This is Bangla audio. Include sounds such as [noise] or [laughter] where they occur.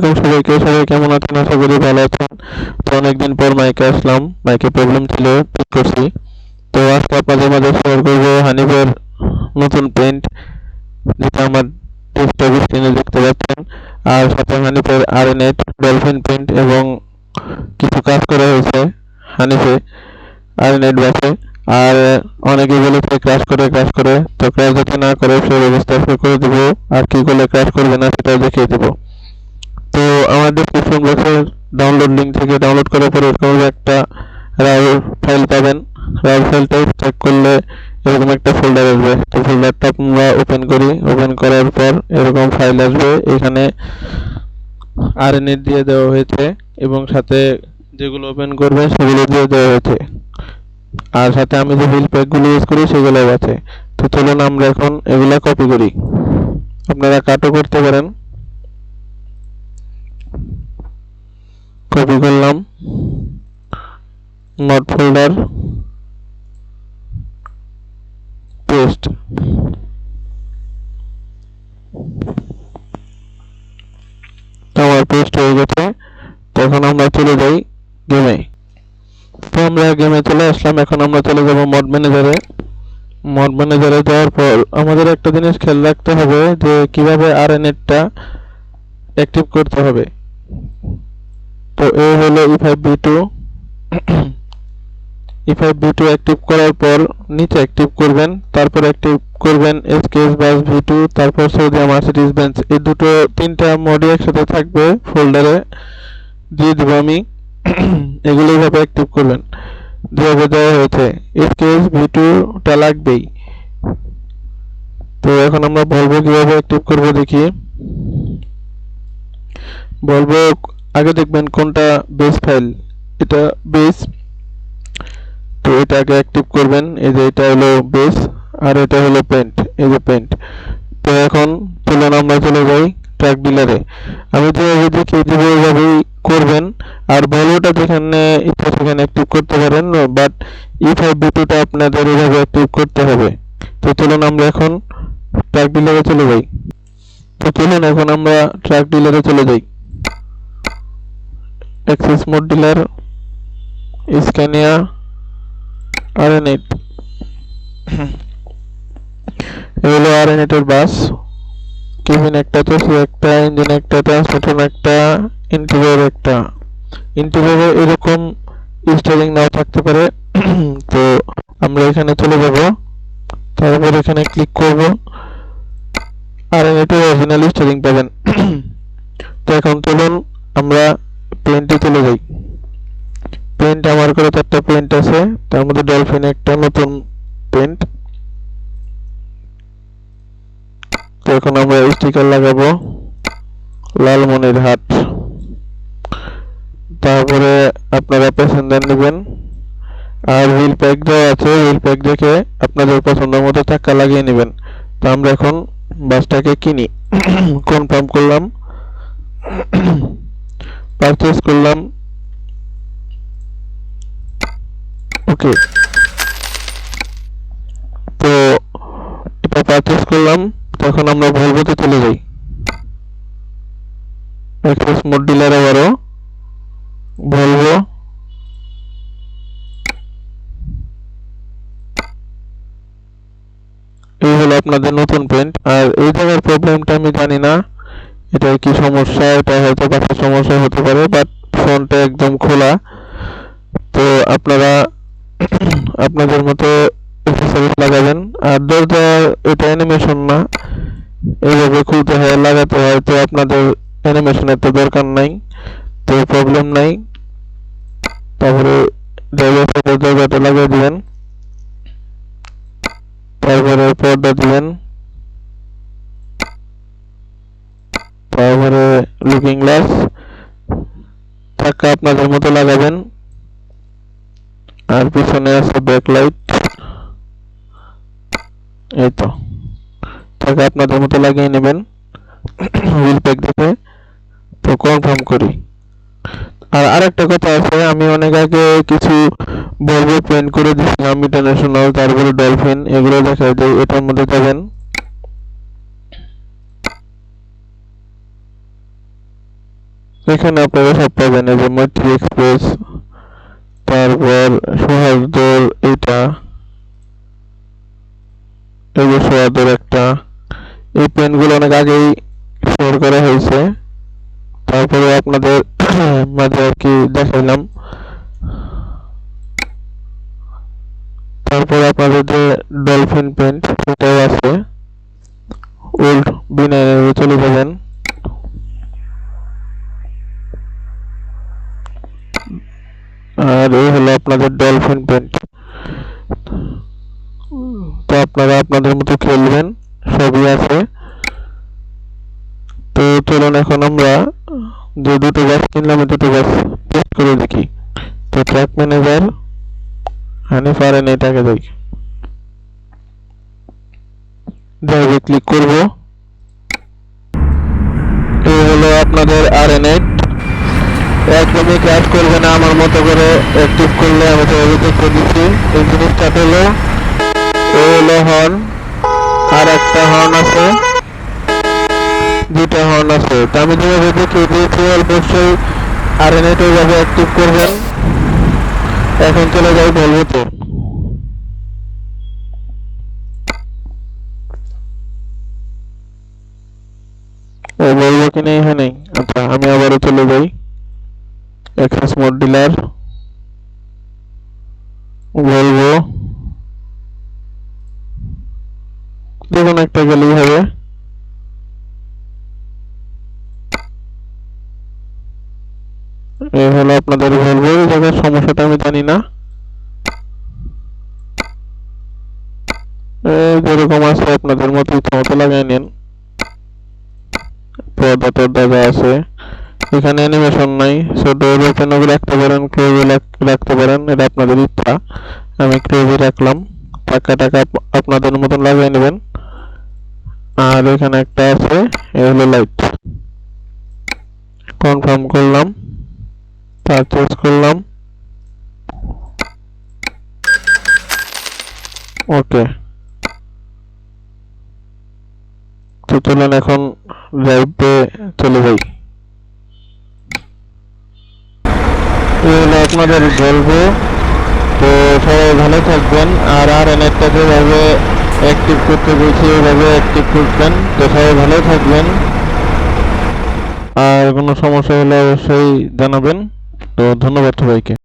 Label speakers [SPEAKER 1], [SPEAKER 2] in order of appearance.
[SPEAKER 1] সবাইকে, সবাই কেমন আছেন? আশা করি ভালো আছেন। তো অনেকদিন পর মাইকে আসলাম। মাইকে প্রবলেম ছিল, ঠিক করছি। তো আজকে আপনাদের মাঝে শেয়ার করব হানিফের নতুন পেন্ট যেটা আমার ডেস্কটপ স্ক্রিনে দেখতে পাচ্ছেন। আর সাথে হানিফের আর নেট ডলফিন পেন্ট এবং কিছু কাজ করা হয়েছে হানিফে আর নেট বাসে আর অনেকে বলেছে ক্রাশ করে ক্রাশ করে। তো ক্রাশ যাতে না করে, সেই ব্যবস্থা করে দেবো। আর কি করলে ক্রাশ করবে না, সেটাও দেখিয়ে দেবো। আমার ডিসক্রিপশন বক্সের ডাউনলোড লিঙ্ক থেকে ডাউনলোড করার পরে এরকম একটা রাও ফাইল পাবেন। রাও ফাইলটা চেক করলে এরকম একটা ফোল্ডার আসবে। তো ফোল্ডারটা আমরা ওপেন করি। ওপেন করার পর এরকম ফাইল আসবে। এখানে আরএনএ দিয়ে দেওয়া হয়েছে এবং সাথে যেগুলো ওপেন করবে সেগুলো দিয়ে দেওয়া হয়েছে। আর সাথে আমি যে বিল প্যাকগুলো ইউজ করি সেগুলোও আছে। তো চলুন আমরা এখন এগুলা কপি করি। আপনারা কাটও করতে পারেন কপি করলাম নট ফোল্ডার পেস্ট আমার পেস্ট হয়ে গেছে। তখন আমরা চলে যাই গেমে তো আমরা গেমে চলে আসলাম। এখন আমরা চলে যাব মড ম্যানেজারে মড ম্যানেজারে যাওয়ার পর আমাদের একটা জিনিস খেয়াল রাখতে হবে যে কীভাবে আর টা অ্যাক্টিভ করতে হবে। তো এই হলো E five B two E five B two active করার পর নিচে অ্যাক্টিভ করবেন, তারপর অ্যাক্টিভ করবেন এসকেএস বাস ভি টু তারপর সৌদি মার্সিডিজ বেঞ্চ এই দুটো তিনটা মডি একসাথে থাকবে ফোল্ডারে দিয়ে দেবো আমি। [coughs] এগুলো এইভাবে অ্যাক্টিভ করবেন। যেভাবে দেওয়া হয়েছে। এসকেএস ভি টুটা লাগবেই। তো এখন আমরা বলব কীভাবে অ্যাক্টিভ করব দেখি। বলব আগে দেখবেন কোনটা বেস ফাইল এটা বেস তো এটা আগে অ্যাক্টিভ করবেন, এই যে এটা হলো বেস আর এটা হলো পেন্ট এই যে পেন্ট তো এখন চলুন আমরা চলে যাই ট্র্যাক ডিলারে আমি যেভাবে দেখিয়ে দেবো ওইভাবেই করবেন, আর ভলভোটা যেখানে ইচ্ছা সেখানে অ্যাক্টিভ করতে পারেন বাট ই ফাইভ বিটুটা আপনাদের এইভাবে অ্যাক্টিভ করতে হবে। তো চলুন আমরা এখন ট্র্যাক ডিলারে চলে যাই। তো চলুন এখন আমরা ট্র্যাক ডিলারে চলে যাই। অ্যাক্সেস মোড ডিলার স্ক্যানিয়া আর নেট [clears throat] এগুলো আর নেটের বাস। কেবিন একটা চসি একটা ইঞ্জিন একটা ট্রান্সমিশন একটা ইন্টিরিয়র একটা। ইন্টিরিয়রে এরকম স্টারিং নাও থাকতে পারে। [clears throat] তো আমরা এখানে চলে যাব। তারপর এখানে ক্লিক করব। আর নেটের অরিজিনাল স্টারিং পাবেন। [clears throat] তো এখন চলুন আমরা পেন্টে চলে যাই। পেন্ট আমার করে চারটা পেন্ট আছে। তার মধ্যে ডলফিন একটা নতুন পেন্ট তো এখন আমরা স্টিকার লাগাবো। লালমনির হাট। তারপরে আপনারা প্যাসেঞ্জার নেবেন। আর হুইল প্যাক দেওয়া আছে। হুইল প্যাক দেখে আপনাদের পছন্দ মতো চাক্কা লাগিয়ে নেবেন। তো আমরা এখন বাসটাকে কিনি। [coughs] কনফার্ম করলাম। [coughs] পারচেস করলাম। ওকে। তো এটা পারচেস করলাম, তখন আমরা ভলভোতে চলে যাই। এক্সপ্রেস মোড ডিলার আবারও ভলভো এই হলো আপনাদের নতুন পেন্ট আর এই জায়গার প্রবলেমটা আমি জানি না কি সমস্যা, এটা হয়তো বাকি সমস্যা হতে পারে বাট ফোনটা একদম খোলা। তো আপনারা [clears throat] আপনাদের মতো লাগাবেন। আর দরজা, এটা অ্যানিমেশন না। এইভাবে খুলতে হয়, লাগাতে হয়, তো আপনাদের অ্যানিমেশনের তো দরকার নাই, তো প্রবলেম নাই। তারপরে ড্রাইভার দরজাটা লাগিয়ে দিবেন। তারপরে পর্দা দিবেন। তারপরে লুকিং গ্লাস চাকা আপনাদের মতো লাগাবেন। পিছনে আছে ব্যাকলাইট এই তো চাকা আপনাদের মতো লাগিয়ে নেবেন। হুইল প্যাক দেখে তো কনফার্ম করি। আর আরেকটা কথা আছে, আমি অনেক আগে কিছু বলব পেন্ট করে দিয়েছিলাম ইন্টারন্যাশনাল তারপরে ডলফিন এগুলো দেখা যায় এটার মধ্যে যাবেন। এখানে আপনারা সব পাবেন, এই যে মৈত্রী এক্সপ্রেস তারপর সোহাগদোর এটা যে সোহাগদোর একটা, এই পেনগুলো অনেক আগেই শেয়ার করা হয়েছে। তারপরে আপনাদের [coughs] মাঝে আর কি দেখাইলাম। তারপরে আপনাদের যে ডলফিন পেন্ট সেটাও আছে। ওল্ড বিনারে চলে যাবেন। আর এই হলো আপনাদের ডলফিন পেন্ট তো আপনারা আপনাদের মতো খেলবেন, সবই আছে। তো চলুন এখন আমরা যে দুটো গাছ কিনলাম দুটো গাছ টেস্ট করে দেখি। তো ট্র্যাক ম্যানেজার হানি পারেন এটাকে দেখি। ড্রাইভে ক্লিক করব। এই হলো আপনাদের আর এন এইট। একদমই কাজ করবে না আমার মতো করে অ্যাক্টিভ করলে আমি তো অভিযোগ করে দিচ্ছি। এই জিনিসটা হলো এই হলো হর্ন আর একটা হর্ন আছে। দুটা হর্ন আছে। তো আমি যেভাবে দেখি দিয়েছি, অবশ্যই আর এন এইট ওইভাবে অ্যাক্টিভ করবেন। এখন চলে যাই বলবোতে বলব কিনা এখানে আচ্ছা আমি আবারও চলে যাই। এক্সেস মোড ডিলার বলব দেখুন একটা গেলেই হবে এই হলো আপনাদের এই জায়গার সমস্যাটা আমি জানি না। যেরকম আছে আপনাদের মতো মতো লাগাই নেন। পর্দা টর্দা যা আছে। এখানে অ্যানিমেশন নাই। ছোট ওপেন রাখতে পারেন ক্লোজে রাখতে পারেন, এটা আপনাদের ইচ্ছা। আমি ক্লোজে রাখলাম। টাকা টাকা আপনাদের মতন লাগিয়ে নেবেন। আর এখানে একটা আছে, এ হলো লাইট কনফার্ম করলাম। পারচেজ করলাম। ওকে। তো চলুন এখন ড্রাইভে চলে যাই। আপনাদের বলব তো সবাই ভালো থাকবেন, আর আর একটা যেভাবে অ্যাক্টিভ করতে বলছি ওইভাবে অ্যাক্টিভ করবেন। তো সবাই ভালো থাকবেন। আর কোনো সমস্যা হলে অবশ্যই জানাবেন। তো ধন্যবাদ সবাইকে।